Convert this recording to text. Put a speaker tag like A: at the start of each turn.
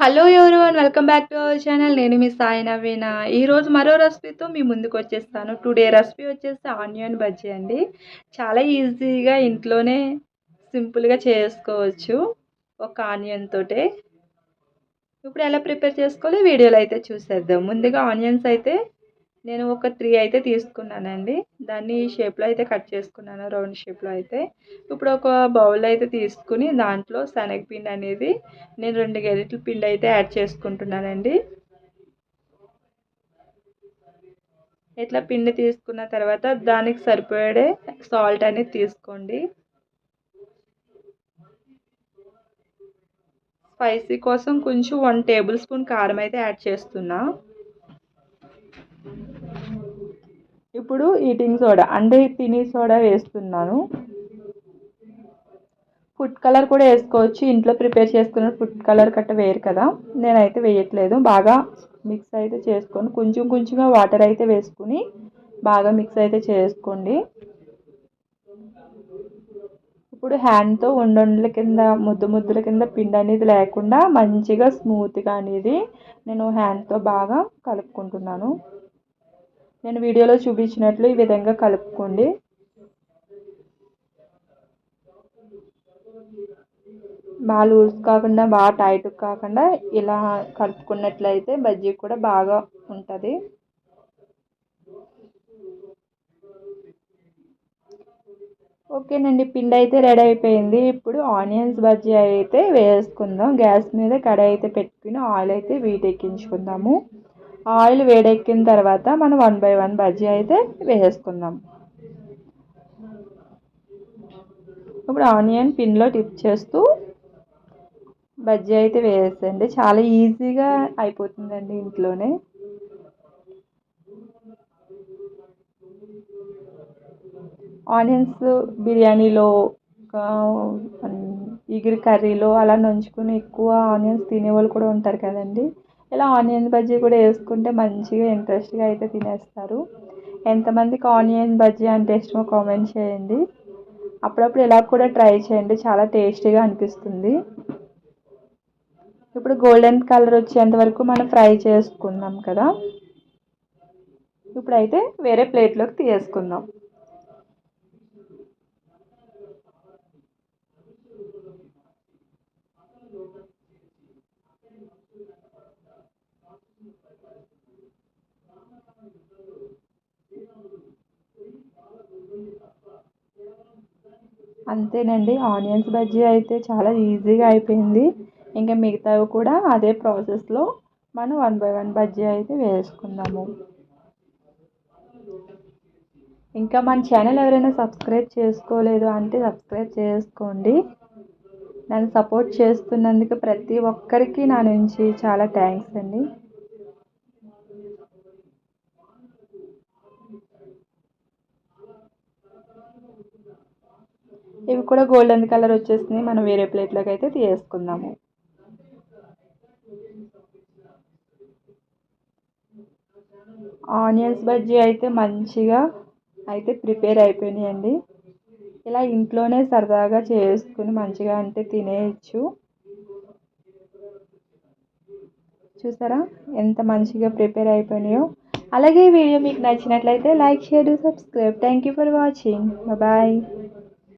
A: Hello everyone welcome back to our channel నేను మీ సాయి నవీన. ఈరోజు మరో రెసిపీతో మీ ముందుకు వచ్చేస్తాను. టుడే రెసిపీ వచ్చేసి ఆనియన్ బజ్జీ అండి. చాలా ఈజీగా ఇంట్లోనే సింపుల్గా చేసుకోవచ్చు ఒక ఆనియన్ తోటే. ఇప్పుడు ఎలా ప్రిపేర్ చేసుకోవాలి వీడియోలో అయితే చూసేద్దాం. ముందుగా ఆనియన్స్ అయితే నేను ఒక త్రీ అయితే తీసుకున్నానండి. దాన్ని షేప్లో అయితే కట్ చేసుకున్నాను. రౌండ్ షేప్లో అయితే. ఇప్పుడు ఒక బౌల్ అయితే తీసుకుని దాంట్లో శనగపిండి అనేది నేను రెండు గెరిటల పిండి అయితే యాడ్ చేసుకుంటున్నానండి. ఇట్లా పిండి తీసుకున్న తర్వాత దానికి సరిపోయే సాల్ట్ అనేది తీసుకోండి. స్పైసీ కోసం కొంచెం వన్ టేబుల్ స్పూన్ కారం అయితే యాడ్ చేస్తున్నా. ఇప్పుడు ఈటింగ్ సోడా అంటే తిని సోడా వేస్తున్నాను. ఫుడ్ కలర్ కూడా వేసుకోవచ్చు. ఇంట్లో ప్రిపేర్ చేసుకున్న ఫుడ్ కలర్ కట్ట వేరు కదా. నేనైతే వేయట్లేదు. బాగా మిక్స్ అయితే చేసుకొని. కొంచెం కొంచెంగా వాటర్ అయితే వేసుకుని బాగా మిక్స్ అయితే చేసుకోండి. ఇప్పుడు హ్యాండ్తో ఉండల కింద ముద్దు ముద్దుల కింద పిండి అనేది లేకుండా మంచిగా స్మూత్గా అనేది నేను హ్యాండ్తో బాగా కలుపుకుంటున్నాను. నేను వీడియోలో చూపించినట్లు ఈ విధంగా కలుపుకోండి. బాగా లూజ్ కాకుండా బాగా టైట్ కాకుండా ఇలా కలుపుకున్నట్లయితే బజ్జీ కూడా బాగా ఉంటుంది. ఓకేనండి పిండి అయితే రెడీ అయిపోయింది. ఇప్పుడు ఆనియన్స్ బజ్జీ అయితే వేసుకుందాం. గ్యాస్ మీద కడాయి అయితే పెట్టుకుని ఆయిల్ అయితే వీటెక్కించుకుందాము. ఆయిల్ వేడెక్కిన తర్వాత మనం వన్ బై వన్ బజ్జీ అయితే వేసేసుకుందాం. ఇప్పుడు ఆనియన్ పిన్లో టిప్ చేస్తూ బజ్జీ అయితే వేసేయండి. చాలా ఈజీగా అయిపోతుందండి ఇంట్లోనే. ఆనియన్స్ బిర్యానీలో ఇగురు కర్రీలో అలా నంచుకుని ఎక్కువ ఆనియన్స్ తినేవాళ్ళు కూడా ఉంటారు కదండి. ఇలా ఆనియన్ బజ్జీ కూడా వేసుకుంటే మంచిగా ఇంట్రెస్ట్గా అయితే తినేస్తారు. ఎంతమందికి ఆనియన్ బజ్జీ అంటే ఇష్టమో కామెంట్ చేయండి. అప్పుడప్పుడు ఇలా కూడా ట్రై చేయండి చాలా టేస్టీగా అనిపిస్తుంది. ఇప్పుడు గోల్డెన్ కలర్ వచ్చేంత వరకు మనం ఫ్రై చేసుకుందాం కదా. ఇప్పుడైతే వేరే ప్లేట్లోకి తీసుకుందాం అంతేనండి. ఆనియన్స్ బజ్జీ అయితే చాలా ఈజీగా అయిపోయింది. ఇంకా మిగతావి కూడా అదే ప్రాసెస్లో మనం వన్ బై వన్ బజ్జీ అయితే వేసుకుందాము. ఇంకా మన ఛానల్ ఎవరైనా సబ్స్క్రైబ్ చేసుకోలేదు అంటే సబ్స్క్రైబ్ చేసుకోండి. నన్ను సపోర్ట్ చేస్తున్నందుకు ప్రతి ఒక్కరికి నా నుంచి చాలా థ్యాంక్స్ అండి. కూడా గోల్డెన్ కలర్ వచ్చేసింది. మనం వేరే ప్లేట్లోకి అయితే తీసుకుందాము ఆనియన్స్ బజ్జీ అయితే మంచిగా అయితే ప్రిపేర్ అయిపోయినాయండి. ఇలా ఇంట్లోనే సరదాగా చేసుకుని మంచిగా అంటే తినేయచ్చు. చూసారా? ఎంత మంచిగా ప్రిపేర్ అయిపోయినాయో. అలాగే ఈ వీడియో మీకు నచ్చినట్లయితే like share subscribe. Thank you for watching bye